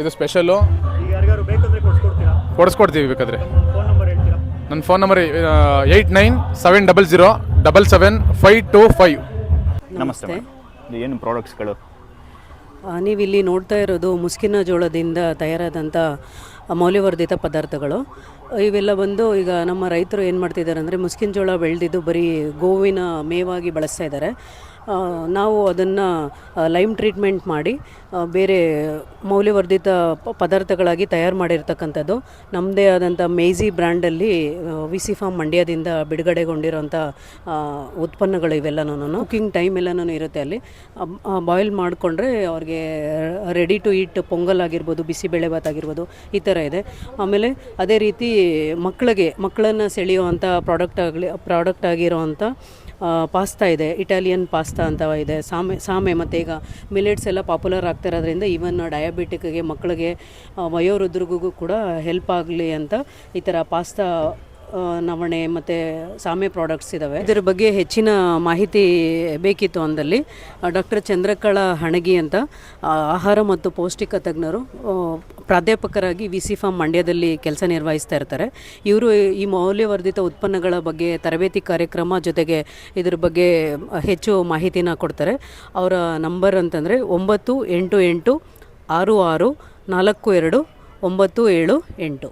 ಇದು ಸ್ಪೆಷಲ್ಲು ಈಗ ಯಾರಿಗಾರು ಬೇಕಂದ್ರೆ ಕೊಡ್ಸ್ಕೊಡ್ತೀರಾ ಕೊಡಿಸ್ಕೊಡ್ತೀವಿ ಬೇಕಾದರೆ. ಫೋನ್ ನಂಬರ್ ಹೇಳ್ತೀರಾ ನನ್ನ phone number eight nine seven double zero double seven five two five ನಮಸ್ತೆ. ಇದು ಏನು ಪ್ರಾಡಕ್ಟ್ಸ್ಗಳು ನೀವಿಲ್ಲಿ ಇಲ್ಲಿ ನೋಡ್ತಾ ಇರೋದು ಮುಸ್ಕಿನ ಜೋಳದಿಂದ ತಯಾರಾದಂಥ ಮೌಲ್ಯವರ್ಧಿತ ಪದಾರ್ಥಗಳು. ಇವೆಲ್ಲ ಬಂದು ಈಗ ನಮ್ಮ ರೈತರು ಏನು ಮಾಡ್ತಿದ್ದಾರೆ ಅಂದರೆ, ಮುಸ್ಕಿನ ಜೋಳ ಬೆಳೆದಿದ್ದು ಬರೀ ಗೋವಿನ ಮೇವಾಗಿ ಬಳಸ್ತಾ ಇದ್ದಾರೆ. ನಾವು ಅದನ್ನು ಲೈಮ್ ಟ್ರೀಟ್ಮೆಂಟ್ ಮಾಡಿ ಬೇರೆ ಮೌಲ್ಯವರ್ಧಿತ ಪದಾರ್ಥಗಳಾಗಿ ತಯಾರು ಮಾಡಿರ್ತಕ್ಕಂಥದ್ದು. ನಮ್ಮದೇ ಆದಂಥ ಮೇಜಿ ಬ್ರ್ಯಾಂಡಲ್ಲಿ ವಿ ಸಿ ಫಾರ್ಮ್ ಮಂಡ್ಯದಿಂದ ಬಿಡುಗಡೆಗೊಂಡಿರೋಂಥ ಉತ್ಪನ್ನಗಳು ಇವೆಲ್ಲನೂ ಕುಕಿಂಗ್ ಟೈಮ್ ಎಲ್ಲನೂ ಇರುತ್ತೆ ಅಲ್ಲಿ. ಬಾಯ್ಲ್ ಮಾಡಿಕೊಂಡ್ರೆ ಅವ್ರಿಗೆ ರೆಡಿ ಟು ಈಟ್ ಪೊಂಗಲ್ ಆಗಿರ್ಬೋದು ಬಿಸಿಬೇಳೆಭಾತ್ ಆಗಿರ್ಬೋದು, ಈ ಥರ ಇದೆ. ಆಮೇಲೆ ಅದೇ ರೀತಿ ಮಕ್ಕಳಿಗೆ, ಮಕ್ಕಳನ್ನು ಸೆಳೆಯುವಂಥ ಪ್ರಾಡಕ್ಟ್ ಆಗಲಿ, ಪ್ರಾಡಕ್ಟ್ ಆಗಿರೋವಂಥ ಪಾಸ್ತಾ ಇದೆ, ಇಟಾಲಿಯನ್ ಪಾಸ್ತಾ ಅಂತ ಇದೆ. ಸಾಮೆ ಸಾಮೆ ಮತ್ತು ಈಗ ಮಿಲೆಟ್ಸ್ ಎಲ್ಲ ಪಾಪ್ಯುಲರ್ ಆಗ್ತಿರೋದ್ರಿಂದ ಈವನ್ ಡಯಾಬಿಟಿಕ್ಗೆ ಮಕ್ಕಳಿಗೆ ವಯೋವೃದ್ಧರಿಗೂ ಕೂಡ ಹೆಲ್ಪ್ ಆಗಲಿ ಅಂತ ಈ ಥರ ಪಾಸ್ತಾ ನವಣೆ ಮತ್ತು ಸಾಮೆ ಪ್ರಾಡಕ್ಟ್ಸ್ ಇದ್ದಾವೆ ಇದರ ಬಗ್ಗೆ ಹೆಚ್ಚಿನ ಮಾಹಿತಿ ಬೇಕಿತ್ತು ಅಂದಲ್ಲಿ ಡಾಕ್ಟರ್ ಚಂದ್ರಕಳ ಹಣಗಿ ಅಂತ ಆಹಾರ ಮತ್ತು ಪೌಷ್ಟಿಕ ತಜ್ಞರು ಪ್ರಾಧ್ಯಾಪಕರಾಗಿ ವಿ ಸಿ ಫಾರ್ಮ್ ಮಂಡ್ಯದಲ್ಲಿ ಕೆಲಸ ನಿರ್ವಹಿಸ್ತಾ ಇರ್ತಾರೆ. ಇವರು ಈ ಮೌಲ್ಯವರ್ಧಿತ ಉತ್ಪನ್ನಗಳ ಬಗ್ಗೆ, ತರಬೇತಿ ಕಾರ್ಯಕ್ರಮ ಜೊತೆಗೆ ಇದ್ರ ಬಗ್ಗೆ ಹೆಚ್ಚು ಮಾಹಿತಿನ ಕೊಡ್ತಾರೆ. ಅವರ ನಂಬರ್ ಅಂತಂದರೆ ಒಂಬತ್ತು ಎಂಟು ಎಂಟು ಆರು ಆರು ನಾಲ್ಕು ಎರಡು ಒಂಬತ್ತು ಏಳು ಎಂಟು.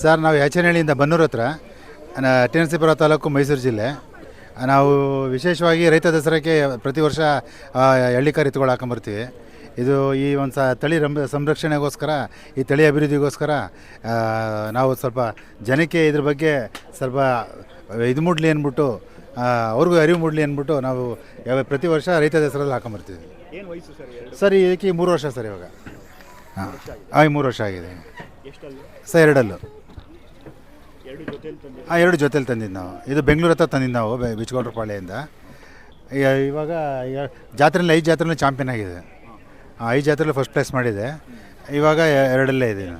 ಸರ್, ನಾವು ಯಾಚನಹಳ್ಳಿಯಿಂದ ಬನ್ನೂರು ಹತ್ರ ಟಿ ತಾಲೂಕು ಮೈಸೂರು ಜಿಲ್ಲೆ. ನಾವು ವಿಶೇಷವಾಗಿ ರೈತ ದಸರಾಕ್ಕೆ ಪ್ರತಿ ವರ್ಷ ಹಳ್ಳಿ ಎಳ್ಳಿಕಾಯಿ ಎತ್ತುಗಳು ಹಾಕೊಂಬರ್ತೀವಿ ಇದು ಈ ಒಂದು ಸ ತಳಿ ರಂಬ ಸಂರಕ್ಷಣೆಗೋಸ್ಕರ ಈ ತಳಿ ಅಭಿವೃದ್ಧಿಗೋಸ್ಕರ ನಾವು ಸ್ವಲ್ಪ ಜನಕ್ಕೆ ಇದ್ರ ಬಗ್ಗೆ ಸ್ವಲ್ಪ ಇದು ಮೂಡಲಿ ಅಂದ್ಬಿಟ್ಟು ಅವ್ರಿಗೂ ಅರಿವು ಮೂಡಲಿ ಅಂದ್ಬಿಟ್ಟು ನಾವು ಯಾವ ಪ್ರತಿ ವರ್ಷ ರೈತ ದಸರಲ್ಲಿ ಹಾಕೊಂಬರ್ತೀವಿ. ಸರ್ ಇದಕ್ಕೆ ಮೂರು ವರ್ಷ ಸರ್ ಇವಾಗ. ಹಾಂ ಹಾಂ ಮೂರು ವರ್ಷ ಆಗಿದೆ. ಸರ್ ಎರಡಲ್ಲೂ. ಹಾಂ ಎರಡು ಜೊತೇಲಿ ತಂದಿದ್ದು ನಾವು. ಇದು ಬೆಂಗಳೂರು ಹತ್ರ ತಂದಿದ್ದು ನಾವು ಬೆ- ಬಿಚ್ಕೊಂಡ್ರ ಪಾಳ್ಯದಿಂದ ಈಗ ಇವಾಗ ಜಾತ್ರೆಯಲ್ಲಿ ಐದು ಜಾತ್ರೆಯಲ್ಲಿ ಚಾಂಪಿಯನ್ ಆಗಿದೆ. ಹಾಂ ಐದು ಜಾತ್ರೆಯಲ್ಲಿ ಫಸ್ಟ್ ಪ್ಲೇಸ್ ಮಾಡಿದೆ. ಇವಾಗ ಎರಡಲ್ಲೇ ಇದ್ದೀನಿ.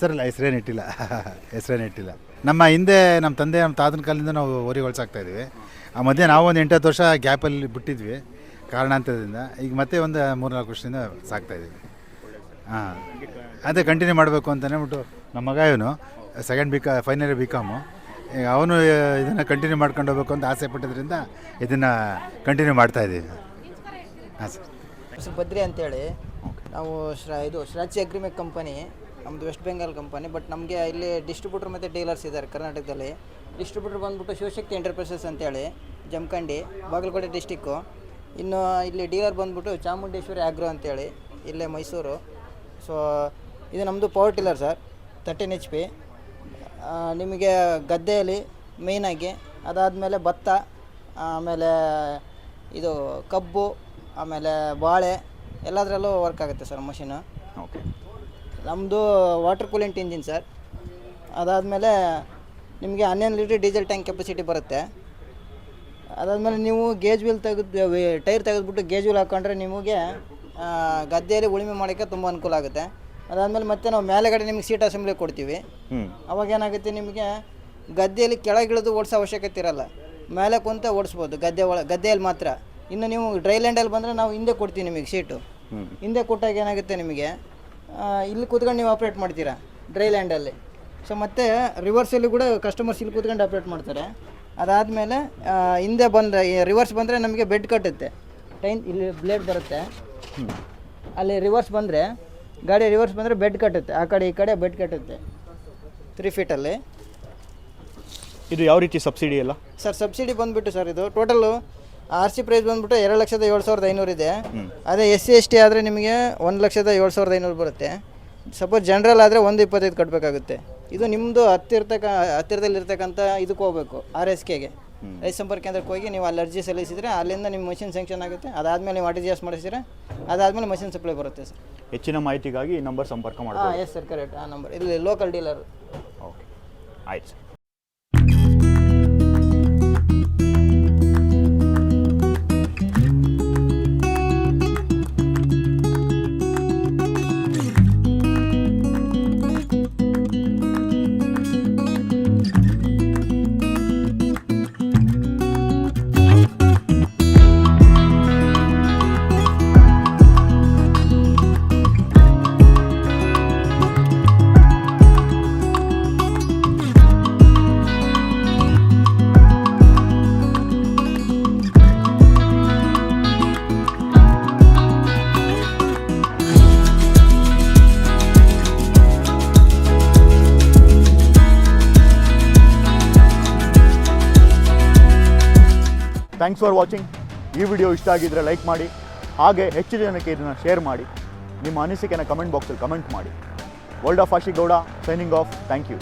ಸರ್ ಇಲ್ಲ. ಹೆಸ್ರೇನು ಇಟ್ಟಿಲ್ಲ. [LAUGHS] ಹೆಸ್ರೇನು ಇಟ್ಟಿಲ್ಲ. ನಮ್ಮ ಹಿಂದೆ ನಮ್ಮ ತಂದೆ ನಮ್ಮ ತಾತನ ಕಾಲದಿಂದ ನಾವು ಓರಿಗೊಳ್ಸಾಕ್ತಾ ಇದ್ವಿ. ಆ ಮಧ್ಯೆ ನಾವು ಒಂದು ಎಂಟತ್ತು ವರ್ಷ ಗ್ಯಾಪಲ್ಲಿ ಬಿಟ್ಟಿದ್ವಿ ಕಾರಣಾಂತರದಿಂದ. ಈಗ ಮತ್ತೆ ಒಂದು ಮೂರ್ನಾಲ್ಕು ವರ್ಷದಿಂದ ಸಾಕ್ತಾ ಇದ್ದೀವಿ. ಹಾಂ. ಅದೇ ಕಂಟಿನ್ಯೂ ಮಾಡಬೇಕು ಅಂತಲೇ ಬಿಟ್ಟು ನಮ್ಮ ಮಗ ಇವನು second B com final year B com ಈಗ ಅವನು ಇದನ್ನು ಕಂಟಿನ್ಯೂ ಮಾಡ್ಕೊಂಡು ಹೋಗ್ಬೇಕು ಅಂತ ಆಸೆ ಪಟ್ಟಿದ್ರಿಂದ ಇದನ್ನು ಕಂಟಿನ್ಯೂ ಮಾಡ್ತಾ ಇದ್ದೀವಿ. ಹಾಂ ಸರ್ ಹೆಸರು ಬದ್ರಿ ಅಂತೇಳಿ ನಾವು ಶ್ರಾ ಇದು ಶ್ರಾಚಿ ಅಗ್ರಿಮೆಕ್ ಕಂಪನಿ ನಮ್ಮದು ವೆಸ್ಟ್ ಬೆಂಗಾಲ್ ಕಂಪನಿ ಬಟ್ ನಮಗೆ ಇಲ್ಲಿ ಡಿಸ್ಟ್ರಿಬ್ಯೂಟರ್ ಮತ್ತು ಡೀಲರ್ಸ್ ಇದ್ದಾರೆ ಕರ್ನಾಟಕದಲ್ಲಿ. ಡಿಸ್ಟ್ರಿಬ್ಯೂಟರ್ ಬಂದ್ಬಿಟ್ಟು ಶಿವಶಕ್ತಿ ಎಂಟರ್ಪ್ರೈಸಸ್ ಅಂತೇಳಿ ಜಮಖಂಡಿ ಬಾಗಲಕೋಟೆ ಡಿಸ್ಟಿಕ್ಕು ಇನ್ನು ಇಲ್ಲಿ ಡೀಲರ್ ಬಂದ್ಬಿಟ್ಟು ಚಾಮುಂಡೇಶ್ವರಿ ಆಗ್ರೋ ಅಂತೇಳಿ ಇಲ್ಲೇ ಮೈಸೂರು. ಸೊ ಇದು ನಮ್ಮದು power tiller sir thirteen H P ನಿಮಗೆ ಗದ್ದೆಯಲ್ಲಿ ಮೇಯ್ನಾಗಿ ಅದಾದಮೇಲೆ ಭತ್ತ ಆಮೇಲೆ ಇದು ಕಬ್ಬು ಆಮೇಲೆ ಬಾಳೆ ಎಲ್ಲದರಲ್ಲೂ ವರ್ಕ್ ಆಗುತ್ತೆ ಸರ್ ಮಷಿನು ಓಕೆ ನಮ್ಮದು ವಾಟರ್ ಕೂಲೆಂಟ್ ಇಂಜಿನ್ ಸರ್ ಅದಾದಮೇಲೆ ನಿಮಗೆ ಹನ್ನೊಂದು ಲೀಟ್ರ್ ಡೀಸೆಲ್ ಟ್ಯಾಂಕ್ ಕೆಪಾಸಿಟಿ ಬರುತ್ತೆ. ಅದಾದಮೇಲೆ ನೀವು ಗೇಜ್ ವೀಲ್ ತೆಗೆದು ಟೈರ್ ತೆಗೆದುಬಿಟ್ಟು ಗೇಜ್ ವೀಲ್ ಹಾಕ್ಕೊಂಡ್ರೆ ನಿಮಗೆ ಗದ್ದೆಯಲ್ಲಿ ಉಳುಮೆ ಮಾಡೋಕ್ಕೆ ತುಂಬ ಅನುಕೂಲ ಆಗುತ್ತೆ. ಅದಾದಮೇಲೆ ಮತ್ತೆ ನಾವು ಮೇಲೆಗಡೆ ನಿಮಗೆ ಸೀಟ್ ಅಸೆಂಬ್ಲಿ ಕೊಡ್ತೀವಿ. ಅವಾಗ ಏನಾಗುತ್ತೆ ನಿಮಗೆ ಗದ್ದೆಯಲ್ಲಿ ಕೆಳಗಿಳಿದು ಓಡಿಸೋ ಅವಶ್ಯಕತೆ ಇರಲ್ಲ. ಮೇಲೆ ಕುಂತ ಓಡಿಸ್ಬೋದು ಗದ್ದೆ ಒಳ ಗದ್ದೆಯಲ್ಲಿ ಮಾತ್ರ. ಇನ್ನು ನೀವು ಡ್ರೈ ಲ್ಯಾಂಡಲ್ಲಿ ಬಂದರೆ ನಾವು ಹಿಂದೆ ಕೊಡ್ತೀವಿ ನಿಮಗೆ ಸೀಟು ಹಿಂದೆ ಕೊಟ್ಟಾಗ ಏನಾಗುತ್ತೆ ನಿಮಗೆ? ಇಲ್ಲಿ ಕೂತ್ಕೊಂಡು ನೀವು ಆಪ್ರೇಟ್ ಮಾಡ್ತೀರಾ ಡ್ರೈ ಲ್ಯಾಂಡಲ್ಲಿ ಸೊ ಮತ್ತು ರಿವರ್ಸಲ್ಲಿ ಕೂಡ ಕಸ್ಟಮರ್ಸ್ ಇಲ್ಲಿ ಕೂತ್ಕೊಂಡು ಆಪ್ರೇಟ್ ಮಾಡ್ತಾರೆ. ಅದಾದಮೇಲೆ ಹಿಂದೆ ಬಂದರೆ ರಿವರ್ಸ್ ಬಂದರೆ ನಮಗೆ ಬೆಡ್ ಕಟ್ಟುತ್ತೆ. ಟೈನ್ ಇಲ್ಲಿ ಬ್ಲೇಡ್ ಬರುತ್ತೆ. ಅಲ್ಲಿ ರಿವರ್ಸ್ ಬಂದರೆ ಗಾಡಿ ರಿವರ್ಸ್ ಬಂದರೆ ಬೆಡ್ ಕಟ್ಟುತ್ತೆ. ಆ ಕಡೆ ಈ ಕಡೆ ಬೆಡ್ ಕಟ್ಟುತ್ತೆ. ತ್ರೀ ಫೀಟಲ್ಲಿ ಇದು ಯಾವ ರೀತಿ ಸಬ್ಸಿಡಿ ಅಲ್ಲ ಸರ್ ಸಬ್ಸಿಡಿ ಬಂದುಬಿಟ್ಟು ಸರ್ ಇದು ಟೋಟಲು ಆರ್ ಸಿ ಪ್ರೈಸ್ ಬಂದ್ಬಿಟ್ಟು ಎರಡು ಲಕ್ಷದ ಏಳು ಸಾವಿರದ ಐನೂರು ಇದೆ. ಅದೇ ಎಸ್ ಸಿ ಎಸ್ ಟಿ ಆದರೆ ನಿಮಗೆ ಒಂದು ಲಕ್ಷದ ಏಳು ಸಾವಿರದ ಐನೂರು ಬರುತ್ತೆ. ಸಪೋಸ್ ಜನರಲ್ ಆದರೆ ಒಂದು ಇಪ್ಪತ್ತೈದು ಕಟ್ಟಬೇಕಾಗುತ್ತೆ ಇದು ನಿಮ್ಮದು ಹತ್ತಿರ್ತಕ್ಕ ಹತ್ತಿರದಲ್ಲಿರ್ತಕ್ಕಂಥ ಇದಕ್ಕೆ ಹೋಗ್ಬೇಕು ಆರ್ ಎಸ್ ಕೆಗೆ. ರೈತ ಸಂಪರ್ಕ ಕೇಂದ್ರಕ್ಕೆ ಹೋಗಿ ನೀವು ಅಲ್ಲಿ ಅರ್ಜಿ ಸಲ್ಲಿಸಿದರೆ ಅಲ್ಲಿಂದ ನಿಮ್ಮ ಮಷಿನ್ ಸ್ಯಾಂಕ್ಷನ್ ಆಗುತ್ತೆ. ಅದಾದಮೇಲೆ ನೀವು ಆರ್ ಟಿ ಜಿ ಎಸ್ ಮಾಡಿಸಿದ್ರೆ ಅದಾದಮೇಲೆ ಮಷಿನ್ ಸಪ್ಲೈ ಬರುತ್ತೆ ಸರ್. ಹೆಚ್ಚಿನ ಮಾಹಿತಿಗಾಗಿ ಈ ನಂಬರ್ ಸಂಪರ್ಕ ಹಾಂ ಮಾಡ್ಬೋದು ಎಸ್ ಸರ್ ಕರೆಕ್ಟ್ ಆ ನಂಬರ್ ಇಲ್ಲಿ ಲೋಕಲ್ ಡೀಲರ್ ಓಕೆ ಆಯ್ತು ಸರ್ ಥ್ಯಾಂಕ್ಸ್ ಫಾರ್ ವಾಚಿಂಗ್ ಈ ವಿಡಿಯೋ ಇಷ್ಟ ಆಗಿದ್ದರೆ ಲೈಕ್ ಮಾಡಿ. ಹಾಗೆ ಹೆಚ್ಚು ಜನಕ್ಕೆ ಇದನ್ನು ಶೇರ್ ಮಾಡಿ. ನಿಮ್ಮ ಅನಿಸಿಕೆನ ಕಮೆಂಟ್ ಬಾಕ್ಸಲ್ಲಿ ಕಮೆಂಟ್ ಮಾಡಿ. World of Ashi Gowda signing off thank you